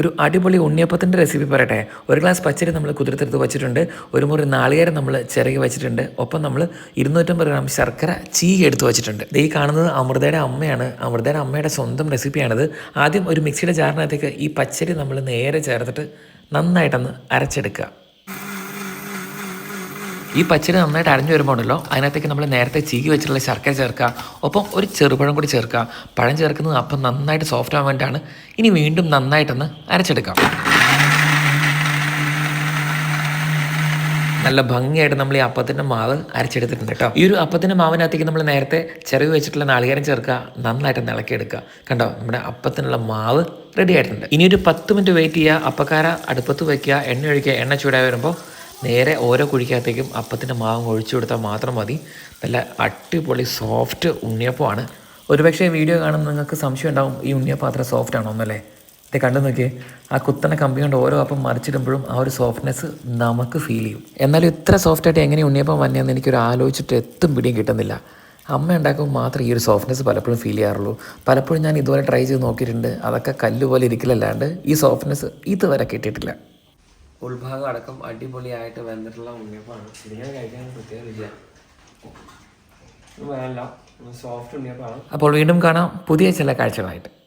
ഒരു അടിപൊളി ഉണ്ണിയപ്പത്തിന്റെ റെസിപ്പി പറയട്ടെ. ഒരു ഗ്ലാസ് പച്ചരി നമ്മൾ കുതിർത്തെടുത്ത് വെച്ചിട്ടുണ്ട്. ഒരു മുറി നാളികേരം നമ്മൾ ചിറകി വെച്ചിട്ടുണ്ട്. ഒപ്പം നമ്മൾ ഇരുന്നൂറ്റമ്പത് ഗ്രാം ശർക്കര ചീകി എടുത്ത് വെച്ചിട്ടുണ്ട്. ഈ കാണുന്നത് അമൃതയുടെ അമ്മയാണ്. അമൃതയുടെ അമ്മയുടെ സ്വന്തം റെസിപ്പിയാണിത് ആദ്യം ഒരു മിക്സിയുടെ ജാറിനകത്തേക്ക് ഈ പച്ചരി നമ്മൾ നേരെ ചേർത്തിട്ട് നന്നായിട്ടൊന്ന് അരച്ചെടുക്കുക. ഈ പച്ചരി നന്നായിട്ട് അരഞ്ഞു വരുമ്പോൾ അതിനകത്തേക്ക് നമ്മൾ നേരത്തെ ചീകി വെച്ചിട്ടുള്ള ശർക്കര ചേർക്കുക ഒപ്പം ഒരു ചെറുപഴം കൂടി ചേർക്കുക. പഴം ചേർക്കുന്നത് അപ്പം നന്നായിട്ട് സോഫ്റ്റ് ആവാൻ വേണ്ടിയിട്ടാണ് ഇനി വീണ്ടും നന്നായിട്ടൊന്ന് അരച്ചെടുക്കാം. നല്ല ഭംഗിയായിട്ട് നമ്മൾ ഈ അപ്പത്തിന്റെ മാവ് അരച്ചെടുത്തിട്ടുണ്ട് കേട്ടോ. ഈ ഒരു അപ്പത്തിന്റെ മാവിനകത്തേക്ക് നമ്മൾ നേരത്തെ ചെറിയ വെച്ചിട്ടുള്ള നാളികേരം ചേർക്കുക നന്നായിട്ട് നിളക്കിയെടുക്കുക കണ്ടോ നമ്മുടെ അപ്പത്തിനുള്ള മാവ് റെഡി ആയിട്ടുണ്ട്. ഇനി ഒരു പത്ത് മിനിറ്റ് വെയിറ്റ് ചെയ്യുക. അപ്പക്കാര അടുപ്പത്ത് വയ്ക്കുക എണ്ണ ഒഴിക്കുക. എണ്ണ ചൂടായി വരുമ്പോൾ നേരെ ഓരോ കുഴിക്കകത്തേക്കും അപ്പത്തിന്റെ മാവും ഒഴിച്ചു കൊടുത്താൽ മാത്രം മതി. നല്ല അടിപൊളി സോഫ്റ്റ് ഉണ്ണിയപ്പമാണ്. ഒരുപക്ഷെ വീഡിയോ കാണുമ്പോൾ നിങ്ങൾക്ക് സംശയം ഉണ്ടാവും ഈ ഉണ്ണിയപ്പം അത്ര സോഫ്റ്റ് ആണോ എന്നല്ലേ? ഇത് കണ്ടു നോക്കിയേ ആ കുത്തനെ കമ്പി കൊണ്ട് ഓരോ അപ്പം മറിച്ചിടുമ്പോഴും ആ ഒരു സോഫ്റ്റ്നെസ് നമുക്ക് ഫീൽ ചെയ്യും. എന്നാലും ഇത്ര സോഫ്റ്റായിട്ട് എങ്ങനെ ഉണ്ണിയപ്പം വന്നതെന്ന് എനിക്കൊരു ആലോചിച്ചിട്ട് എത്തും പിടിയും കിട്ടുന്നില്ല. അമ്മ ഉണ്ടാക്കുമ്പോൾ മാത്രം ഈ ഒരു സോഫ്റ്റ്നെസ് പലപ്പോഴും ഫീൽ ചെയ്യാറുള്ളൂ. പലപ്പോഴും ഞാൻ ഇതുവരെ ട്രൈ ചെയ്ത് നോക്കിയിട്ടുണ്ട്. അതൊക്കെ കല്ലുപോലെ ഇരിക്കില്ലല്ലാണ്ട് ഈ സോഫ്റ്റ്നെസ് ഇതുവരെ കിട്ടിയിട്ടില്ല. ഉൾഭാഗം അടക്കം അടിപൊളിയായിട്ട് വെന്തിട്ടുള്ള ഉണ്ണിയപ്പമാണ്. ഇതിങ്ങനെ കഴിക്കാൻ പ്രത്യേക രുചിയാണ് സോഫ്റ്റ് ഉണ്ണിയപ്പമാണ്. അപ്പോൾ വീണ്ടും കാണാം. പുതിയ ചില കാഴ്ചകളായിട്ട്.